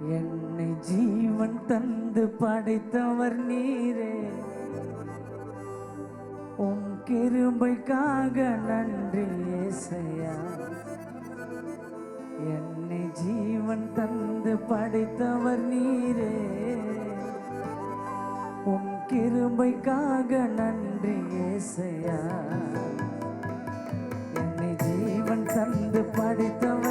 என்னை ஜீவன் தந்து படைத்தவர் நீரே. உம் கிருபைக்காக நன்றி இசையா என்னை ஜீவன் தந்து படைத்தவர் நீரே. உம் கிருபைக்காக நன்றி இசையா என்னை ஜீவன் தந்து படைத்தவர்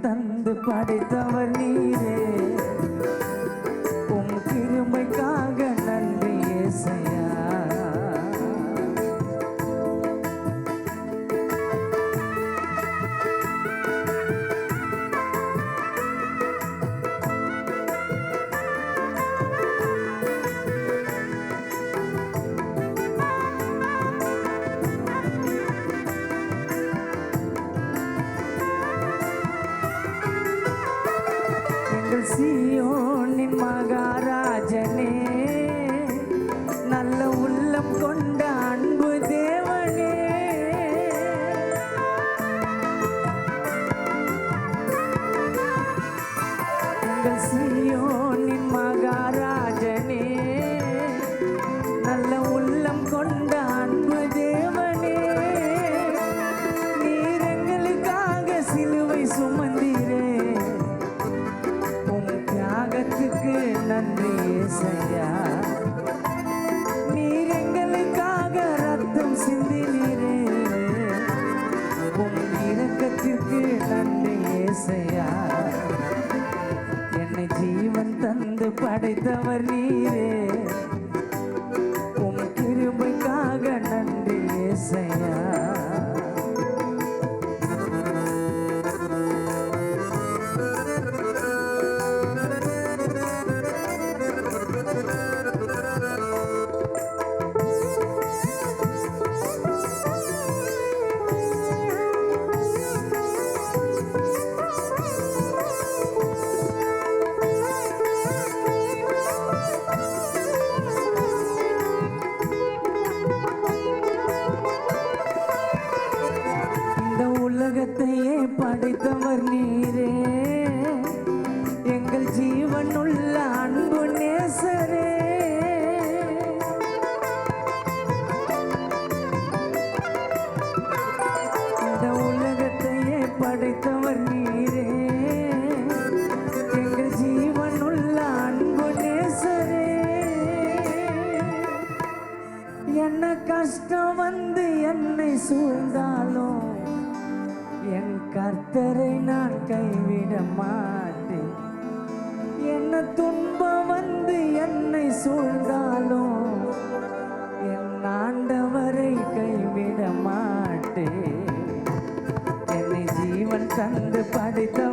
தந்து படைத்தவர் நீரே. எங்கள் சியோனின் உம் இரக்கத்திற்கு நன்றி ஏசையா. என்னை ஜீவன் தந்து படைத்தவர் நீரே. கஷ்டம் வந்து என்னை சூழ்ந்தாலும் என் கர்த்தரை நான் கைவிட மாட்டேன். என்ன துன்பம் வந்து என்னை சூழ்ந்தாலும் என் ஆண்டவரை கைவிட மாட்டேன். என்னை ஜீவன் தந்து படைத்தவர்